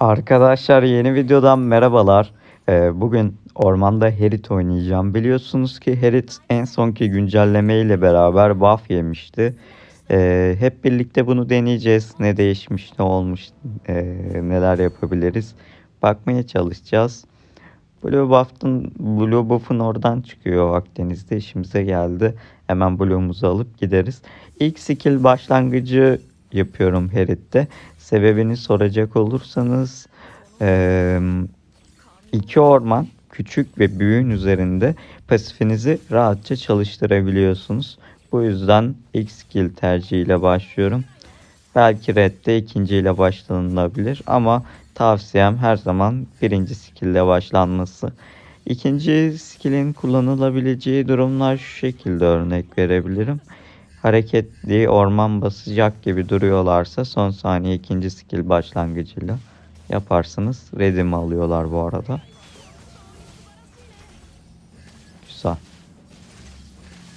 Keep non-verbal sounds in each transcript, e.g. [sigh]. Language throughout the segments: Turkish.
Arkadaşlar yeni videodan merhabalar. Ee, bugün ormanda Herit oynayacağım. Biliyorsunuz ki Herit en sonki güncelleme ile beraber buff yemişti. Ee, hep birlikte bunu deneyeceğiz. Ne değişmiş, ne olmuş, ee, neler yapabiliriz. Bakmaya çalışacağız. Blue Buff'ın Blue Buff'ın oradan çıkıyor Akdeniz'de işimize geldi. Hemen Blue'umuzu alıp gideriz. İlk skill başlangıcı yapıyorum Herit'te. Sebebini soracak olursanız iki orman küçük ve büyüğün üzerinde pasifinizi rahatça çalıştırabiliyorsunuz. Bu yüzden ilk skill tercihiyle başlıyorum. Belki redde ikinciyle başlanılabilir ama tavsiyem her zaman birinci skill'le başlanması. İkinci skill'in kullanılabileceği durumlar şu şekilde örnek verebilirim. Hareketli orman basacak gibi duruyorlarsa son saniye ikinci skill başlangıcıyla yaparsınız. Redim alıyorlar bu arada. Güzel.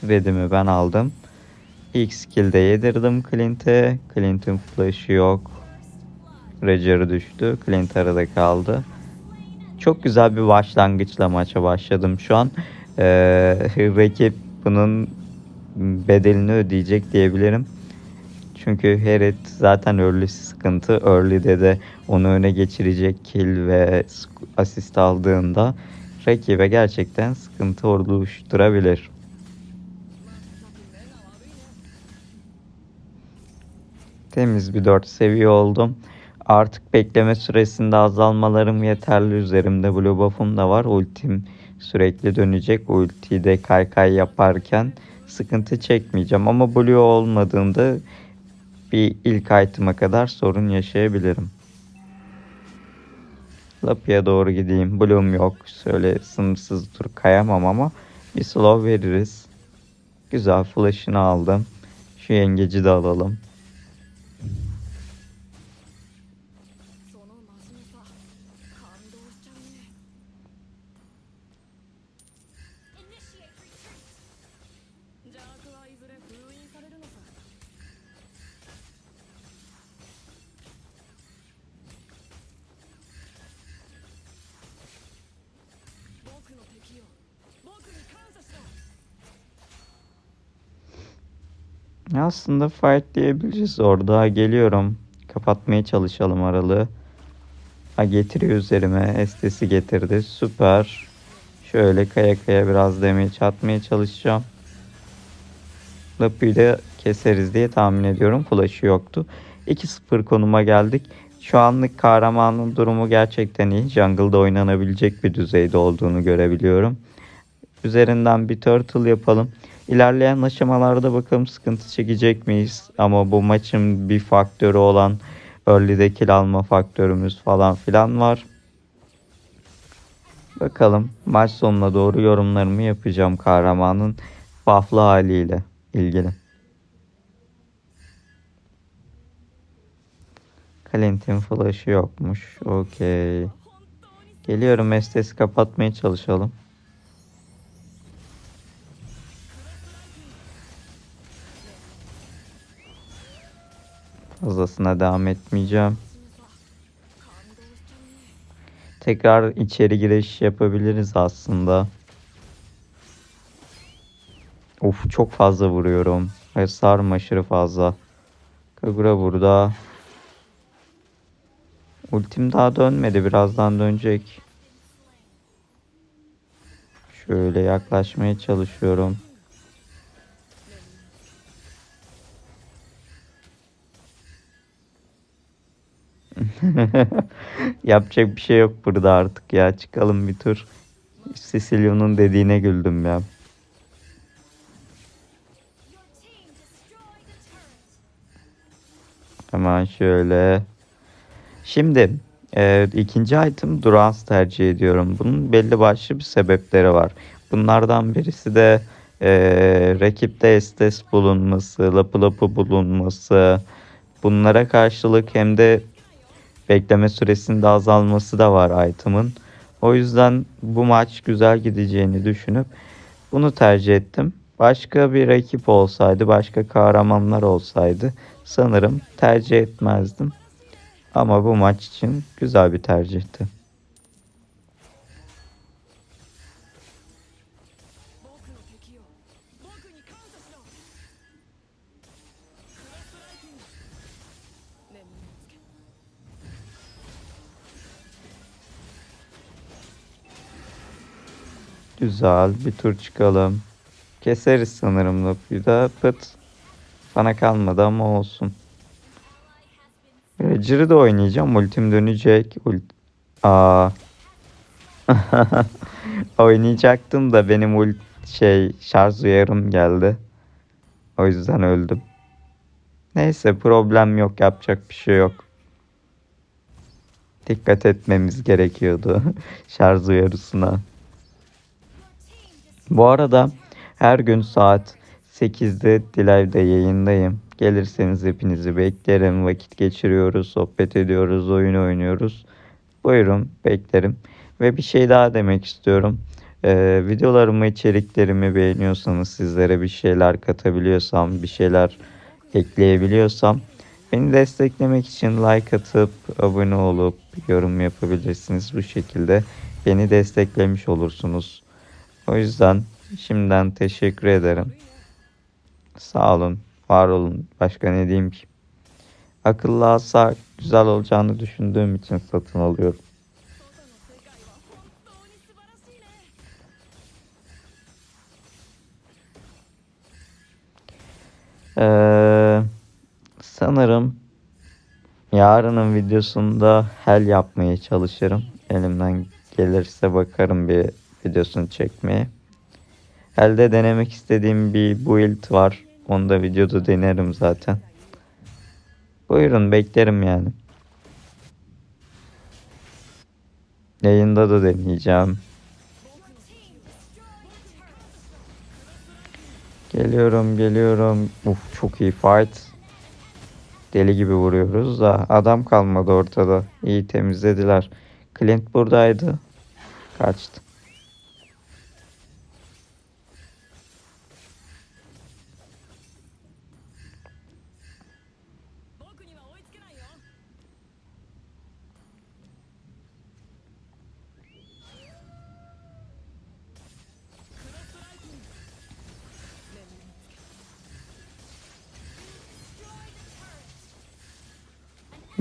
Redimi ben aldım. İlk skill'de yedirdim Clint'e. Clint'in flash'ı yok. Roger düştü. Clint arada kaldı. Çok güzel bir başlangıçla maça başladım şu an. Ee, [laughs] rakip bunun bedelini ödeyecek diyebilirim. Çünkü Heret zaten early'si sıkıntı. Early'de de onu öne geçirecek kill ve asist aldığında rakibe gerçekten sıkıntı oluşturabilir. Temiz bir 4 seviye oldum. Artık bekleme süresinde azalmalarım yeterli. Üzerimde blue buff'um da var. Ultim sürekli dönecek. Ultiyi de kaykay yaparken sıkıntı çekmeyeceğim. Ama blue olmadığında bir ilk item'a kadar sorun yaşayabilirim. Lapia doğru gideyim. Bloom yok. Şöyle sınırsız tur kayamam ama bir slow veririz. Güzel flash'ını aldım. Şu yengeci de alalım. Aslında fight diyebiliriz orada. Geliyorum. Kapatmaya çalışalım aralığı. Ha getiriyor üzerime. Estesi getirdi. Süper. Şöyle kaya kaya biraz damage atmaya çalışacağım. Lapıyı da keseriz diye tahmin ediyorum. Flash'ı yoktu. 2-0 konuma geldik. Şu anlık kahramanın durumu gerçekten iyi. Jungle'da oynanabilecek bir düzeyde olduğunu görebiliyorum. Üzerinden bir turtle yapalım. İlerleyen aşamalarda bakalım sıkıntı çekecek miyiz? Ama bu maçın bir faktörü olan early'de kill alma faktörümüz falan filan var. Bakalım maç sonuna doğru yorumlarımı yapacağım kahramanın buff'lı haliyle ilgili. Clint'in flash'ı yokmuş. Okey. Geliyorum Estes kapatmaya çalışalım. Fazlasına devam etmeyeceğim. Tekrar içeri giriş yapabiliriz aslında. Of çok fazla vuruyorum. Hasarım aşırı fazla. Kagura burada. Ultim daha dönmedi. Birazdan dönecek. Şöyle yaklaşmaya çalışıyorum. [laughs] Yapacak bir şey yok burada artık ya. Çıkalım bir tur. Cecilio'nun dediğine güldüm ya. Hemen şöyle. Şimdi e, ikinci item Durance tercih ediyorum. Bunun belli başlı bir sebepleri var. Bunlardan birisi de e, rakipte estes bulunması, lapı lapı bulunması. Bunlara karşılık hem de bekleme süresinde azalması da var item'ın. O yüzden bu maç güzel gideceğini düşünüp bunu tercih ettim. Başka bir rakip olsaydı, başka kahramanlar olsaydı sanırım tercih etmezdim. Ama bu maç için güzel bir tercihti. Güzel bir tur çıkalım. Keseriz sanırım Luffy'yi da pıt. Bana kalmadı ama olsun. Rager'ı da oynayacağım. Ultim dönecek. Ult Aa. [laughs] Oynayacaktım da benim ult şey şarj uyarım geldi. O yüzden öldüm. Neyse problem yok. Yapacak bir şey yok. Dikkat etmemiz gerekiyordu [laughs] şarj uyarısına. Bu arada her gün saat 8'de Dilay'da yayındayım. Gelirseniz hepinizi beklerim. Vakit geçiriyoruz, sohbet ediyoruz, oyun oynuyoruz. Buyurun beklerim. Ve bir şey daha demek istiyorum. Ee, videolarımı, içeriklerimi beğeniyorsanız, sizlere bir şeyler katabiliyorsam, bir şeyler ekleyebiliyorsam beni desteklemek için like atıp, abone olup, yorum yapabilirsiniz. Bu şekilde beni desteklemiş olursunuz. O yüzden şimdiden teşekkür ederim. Sağ olun, var olun. Başka ne diyeyim ki? Akıllı alsa güzel olacağını düşündüğüm için satın alıyorum. Ee, sanırım yarının videosunda hel yapmaya çalışırım. Elimden gelirse bakarım bir videosunu çekmeye. Elde denemek istediğim bir build var. Onu da videoda denerim zaten. Buyurun beklerim yani. Yayında da deneyeceğim. Geliyorum geliyorum. Uf çok iyi fight. Deli gibi vuruyoruz da adam kalmadı ortada. İyi temizlediler. Clint buradaydı. Kaçtı.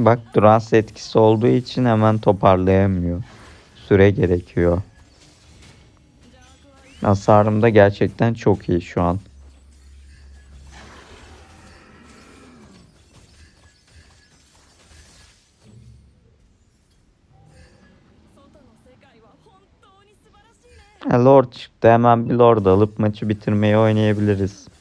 Bak Durans etkisi olduğu için hemen toparlayamıyor. Süre gerekiyor. Hasarım da gerçekten çok iyi şu an. Lord çıktı. Hemen bir Lord alıp maçı bitirmeyi oynayabiliriz.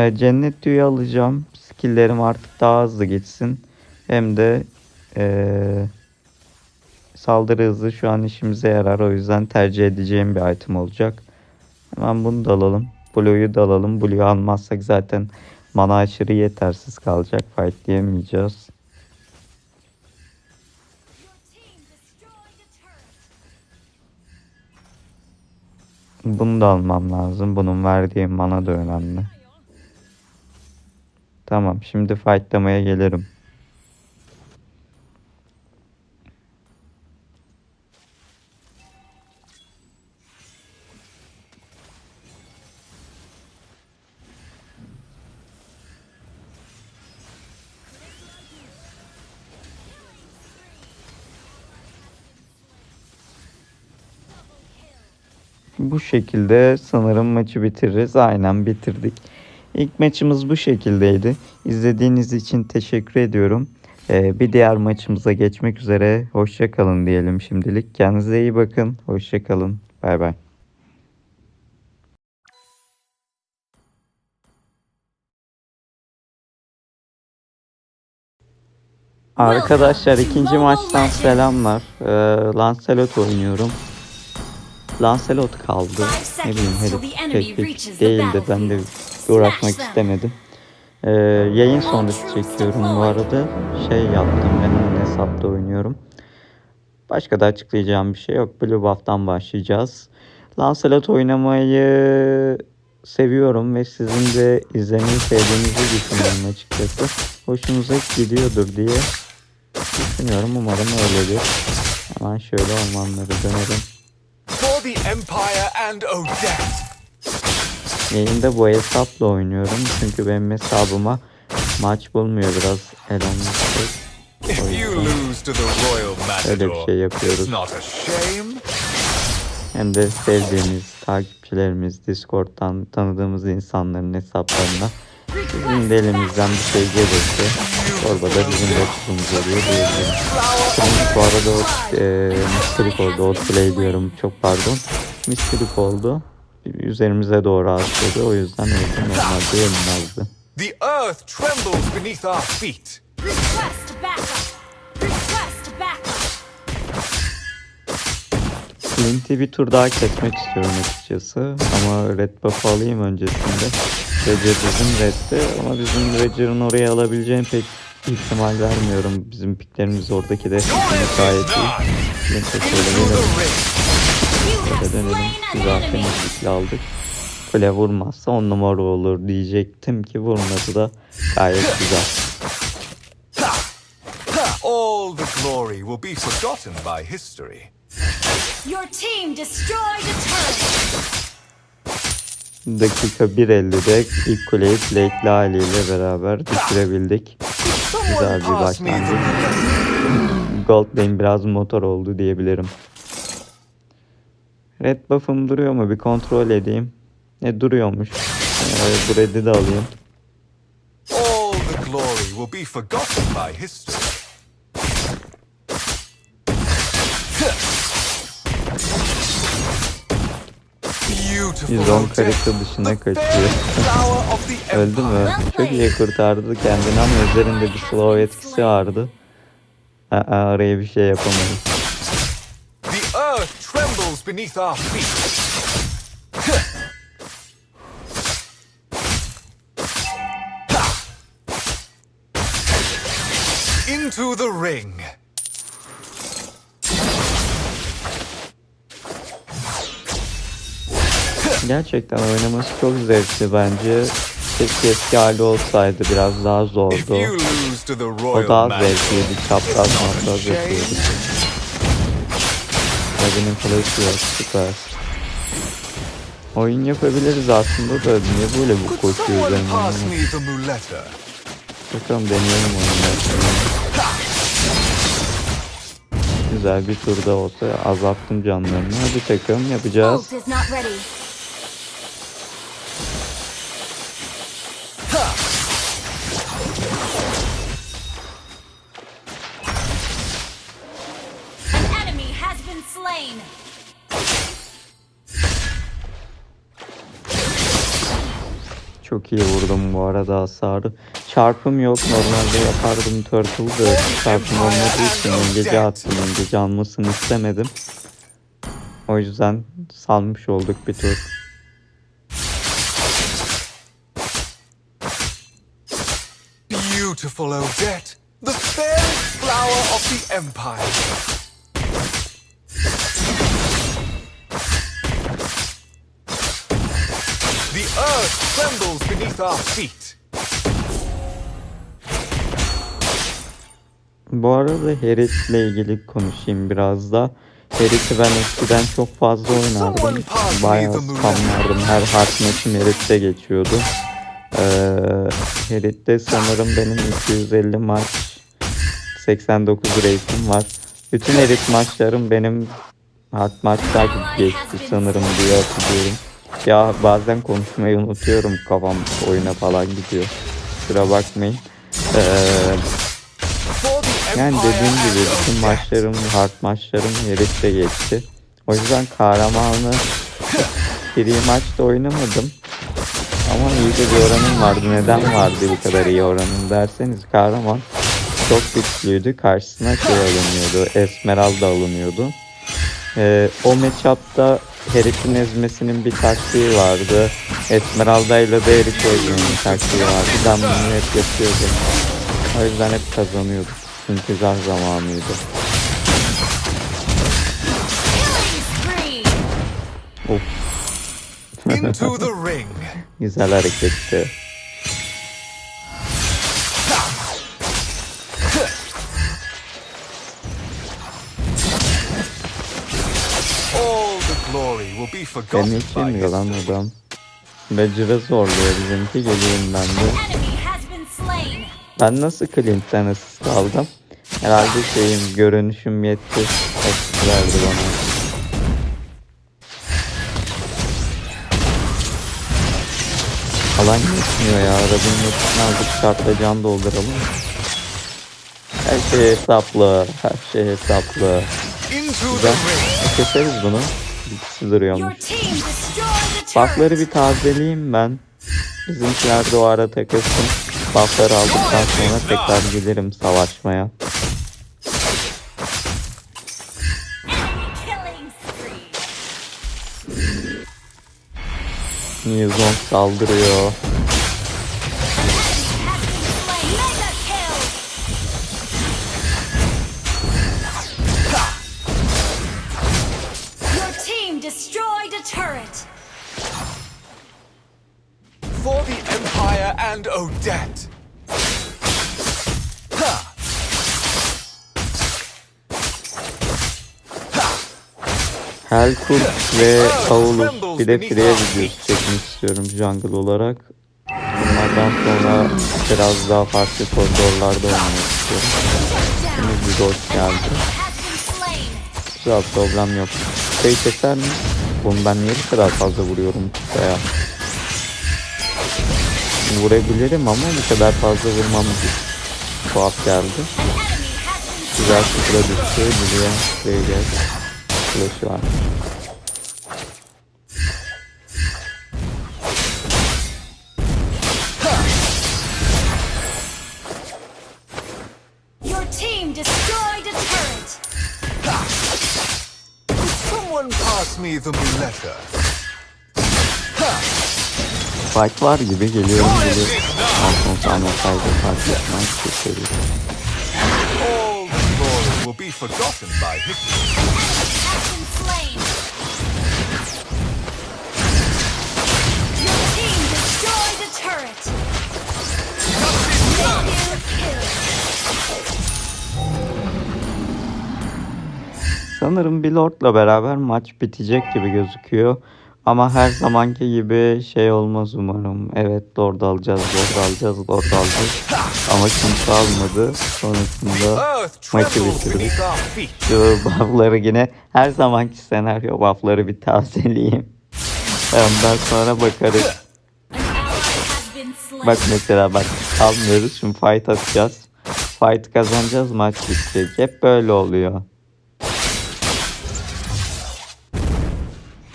Ee, cennet tüyü alacağım. Skill'lerim artık daha hızlı geçsin. Hem de ee, saldırı hızı şu an işimize yarar. O yüzden tercih edeceğim bir item olacak. Hemen bunu da alalım. Blue'yu da alalım. Blue'yu almazsak zaten mana aşırı yetersiz kalacak. Fight diyemeyeceğiz. Bunu da almam lazım. Bunun verdiği mana da önemli. Tamam şimdi fightlamaya gelirim. Bu şekilde sanırım maçı bitiririz. Aynen bitirdik. İlk maçımız bu şekildeydi. İzlediğiniz için teşekkür ediyorum. Ee, bir diğer maçımıza geçmek üzere. Hoşça kalın diyelim şimdilik. Kendinize iyi bakın. Hoşça kalın. Bay bay. Arkadaşlar ikinci maçtan selamlar. Ee, Lancelot oynuyorum. Lancelot kaldı. Ne bileyim herif pek değildi. Ben de uğraşmak istemedim. Ee, yayın sonrası çekiyorum bu arada. Şey yaptım ben hesapta oynuyorum. Başka da açıklayacağım bir şey yok. Blue Buff'tan başlayacağız. Lancelot oynamayı seviyorum ve sizin de izlemeyi sevdiğinizi düşünüyorum açıkçası. Hoşunuza gidiyordur diye düşünüyorum. Umarım öyledir. Hemen şöyle ormanları dönelim. For the Empire and Odette. Yayında bu hesapla oynuyorum. Çünkü benim hesabıma maç bulmuyor biraz Royal Öyle bir şey yapıyoruz. Hem de sevdiğimiz takipçilerimiz Discord'dan tanıdığımız insanların hesaplarına bizim de elimizden bir şey gelirse çorbada bizim de tuzumuz oluyor diyebilirim. Şimdi bu arada o, e, miskilik oldu. Outplay diyorum çok pardon. Miskilik oldu. Üzerimize doğru atladı. O yüzden öldü normalde yenilmezdi. The earth trembles beneath our feet. Request backup. Request backup. Flint'i bir tur daha kesmek istiyorum açıkçası. Ama red buff alayım öncesinde. Roger bizim redde ama bizim Roger'ın oraya alabileceğini pek ihtimal vermiyorum. Bizim piklerimiz oradaki de gayet iyi. You have Şöyle dönelim. Güzel temizlikle aldık. Kule vurmazsa on numara olur diyecektim ki vurmadı da gayet güzel. All the glory will be forgotten by history. Your team destroyed a turret. Dakika 1.50'de ilk kuleyi Blake'li haliyle beraber düşürebildik. Güzel bir başlangıç. Goldlane biraz motor oldu diyebilirim. Red buff'ım duruyor mu? Bir kontrol edeyim. Ne duruyormuş. Ee, bu red'i de alayım. All the glory will be forgotten by history. 110 Odette, karısı dışına kaçıyor. [laughs] Öldü mü? Çok iyi kurtardı kendini ama üzerinde bir slow etkisi vardı. Aa, araya bir şey yapamadım. The earth trembles beneath our feet. [laughs] Into the ring. Gerçekten oynaması çok zevkli bence. Keşke eski hali olsaydı biraz daha zordu. O daha zevkliydi. Çapraz mapraz yapıyordu. Raven'in kılıcı yok süper. Oyun yapabiliriz aslında da niye böyle bu the muleta? Bakalım deneyelim oyunu. Güzel bir turda olsa azalttım canlarını. Hadi takım yapacağız. Çok iyi vurdum bu arada hasarı. Çarpım yok. Normalde yapardım Turtle'dı. Çarpım olmadığı için engece attım. Engece almasını istemedim. O yüzden salmış olduk bir tur. Beautiful Odette, the fairest flower of the empire. Trembles beneath our feet. Bu arada Herit'le ilgili konuşayım biraz da. Herit'i ben eskiden çok fazla oynardım. Bayağı spamlardım. Her harf maçım Herit'te geçiyordu. Ee, Herit'te sanırım benim 250 maç 89 rate'im var. Bütün Herit maçlarım benim hard maçlar gibi geçti sanırım diye hatırlıyorum. Ya bazen konuşmayı unutuyorum kafam oyuna falan gidiyor. Kusura bakmayın. Ee, yani dediğim gibi bütün maçlarım, hard maçlarım herifte geçti. O yüzden kahramanı [laughs] free maçta oynamadım. Ama iyi de bir oranım vardı. Neden vardı bu kadar iyi oranım derseniz kahraman çok güçlüydü. Karşısına şey alınıyordu. Esmeralda alınıyordu. Ee, o matchup'ta Herif'in ezmesinin bir taktiği vardı. Esmeralda ile de Herif ezmenin taktiği vardı. Ben bunu hep yapıyordum. O yüzden hep kazanıyorduk. İntizar zamanıydı. Killing spree. Of Into the ring. [laughs] güzel hareketti. Beni yemiyor lan adam. Becire zorluyor bizimki geleyim ben de. Ben nasıl Clint'ten asist aldım? Herhalde şeyim görünüşüm yetti. Asist verdi bana. Alan yetmiyor ya. Arabın yetini aldık şartla can dolduralım. Her şey hesaplı. Her şey hesaplı. Güzel. ring. Keseriz bunu. Your duruyormuş. Buff'ları bir tazeleyeyim ben. Bizimkiler de o ara takılsın. Buff'ları aldıktan sonra tekrar gelirim savaşmaya. Spree. Newzon saldırıyor. Helkurt ve Paulus bir de Freya videosu çekmek istiyorum jungle olarak. Bunlardan sonra biraz daha farklı koridorlarda oynamak istiyorum. Şimdi bir hoş geldi. Güzel problem yok. Şey keser mi? Bunu ben niye bu kadar fazla vuruyorum ya? Vurabilirim ama bu kadar fazla vurmam tuhaf geldi. Güzel sıfıra düştü. Buraya buraya gel. Flash'ı var. Fight var gibi geliyorum gibi. Altın saniye kaybı fark etmez. Keseriz. All the glory Sanırım bir Lord'la beraber maç bitecek gibi gözüküyor. Ama her zamanki gibi şey olmaz umarım. Evet Lord alacağız, Lord alacağız, Lord alacağız. Ama kimse almadı. Sonrasında maçı bitirdik. Şu buff'ları yine her zamanki senaryo buff'ları bir tazeleyeyim. Ondan sonra bakarız. Bak mesela bak almıyoruz şimdi fight atacağız. Fight kazanacağız maç bitecek. Hep böyle oluyor.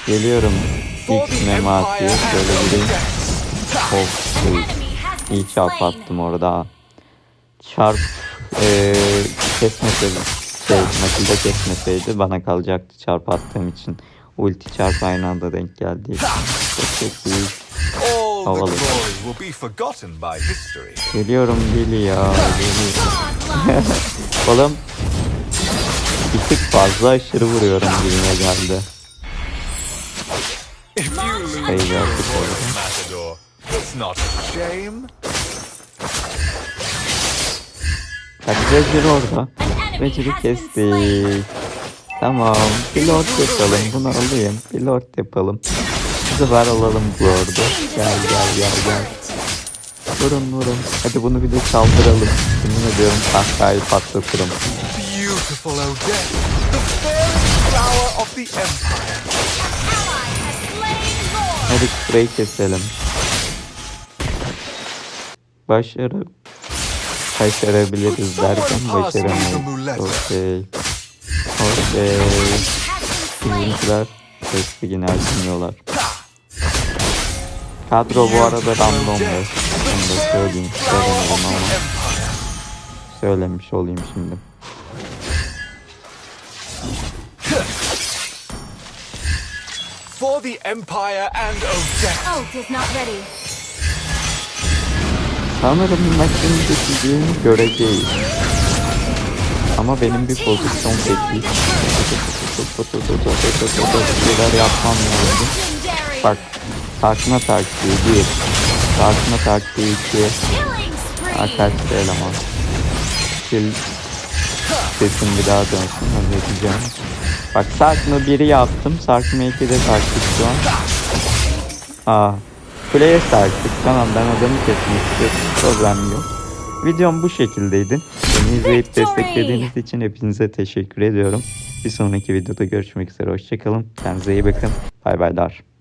Geliyorum ilk mematiye şöyle gireyim. Of şey, iyi çarp slain. attım orada. Çarp eee kesmeseydi şey Matilda kesmeseydi bana kalacaktı çarp attığım için. Ulti çarp aynı anda denk geldi. Çok çok iyi. Havalı. Geliyorum Billy ya. [laughs] Oğlum bir tık fazla aşırı vuruyorum birine geldi. If you lose your ya, royal bu matador, it's not a shame. Hadi Roger orada. Slain. kestik. Tamam. Bir lord yapalım. Bunu alayım. Bir lord yapalım. Bu sefer alalım bu lordu. Gel gel gel gel. Vurun vurun. Hadi bunu bir de çaldıralım. Yemin ediyorum kahkahayı patlatırım. Beautiful Odette, the fairest flower of the Empire. Hadi burayı keselim. Başarı başarabiliriz derken başaramayız. Okey. Okey. Bizimkiler sesli yine açmıyorlar. Kadro bu arada random ve da söyleyeyim. Söylemedim ama söylemiş olayım şimdi. For the Empire and Odette. Ult is not ready. Sanırım maçın geçeceğini göreceğiz. Ama benim bir pozisyon seçtiğim. şeyler yapmam lazım. Bak saçma taktiği bir. Saçma taktiği iki. Killing spree. Arkadaşlar eleman. Kill sesim bir daha dönsün halledeceğim. Bak saçma biri yaptım. Saçma iki de taktik şu an. Aa. Kuleye sarktık. Tamam ben adamı kesmek istiyorum. Problem yok. Videom bu şekildeydi. Beni izleyip desteklediğiniz için hepinize teşekkür ediyorum. Bir sonraki videoda görüşmek üzere. Hoşçakalın. Kendinize iyi bakın. Bay baylar.